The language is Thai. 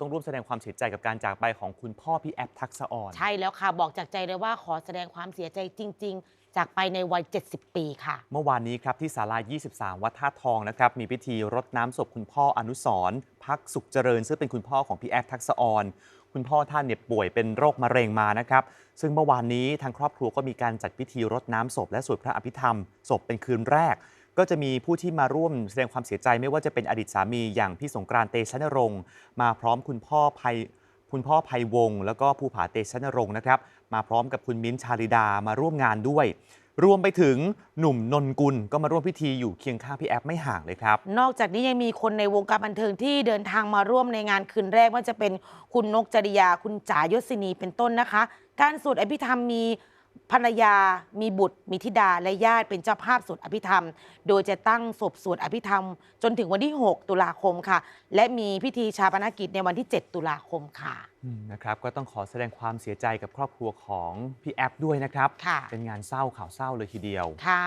ต้องร่วมแสดงความเสียใจกับการจากไปของคุณพ่อพี่แอฟทักษะอ่อน ใช่แล้วค่ะ บอกจากใจเลยว่าขอแสดงความเสียใจจริง ๆ จากไปในวัย 70 ปีค่ะ เมื่อวานนี้ครับที่ศาลา 23 วัดท่าทองนะครับ มีพิธีรดน้ำศพคุณพ่ออนุสรณ์พักสุขเจริญ ซึ่งเป็นคุณพ่อของพี่แอฟทักษะออน คุณพ่อท่านเนี่ยป่วยเป็นโรคมะเร็งมานะครับ ซึ่งเมื่อวานนี้ทางครอบครัวก็มีการจัดพิธีรดน้ำศพและสวดพระอภิธรรมศพเป็นคืนแรก ก็จะมีผู้ที่มาร่วมแสดงความเสียใจไม่ว่าจะเป็นอดีตสามีอย่างพี่สงกรานต์เตชะนรงค์มาพร้อมคุณพ่อภัยคุณพ่อภัยวงศ์แล้วก็ภูผาเตชะนรงค์นะครับ มาพร้อมกับคุณมิ้นท์ชาลิดามาร่วมงานด้วย รวมไปถึงหนุ่มนนกุลก็มาร่วมพิธีอยู่เคียงข้างพี่แอฟไม่ห่างเลยครับ นอกจากนี้ยังมีคนในวงการบันเทิงที่เดินทางมาร่วมในงานคืนแรกว่าจะเป็นคุณนกจริยาคุณจ๋ายศินีเป็นต้นนะคะ การสวดอภิธรรมมี ภรรยามีบุตร มีธิดาและญาติเป็นเจ้าภาพสวดอภิธรรม โดยจะตั้งศพสวดอภิธรรม จนถึงวันที่ 6 ตุลาคมค่ะ และมีพิธีชาปนกิจในวันที่ 7 ตุลาคมค่ะอืมนะครับก็ต้องขอแสดงความเสียใจกับครอบครัวของพี่แอฟด้วยนะครับค่ะเป็นงานเศร้าข่าวเศร้าเลยทีเดียวค่ะ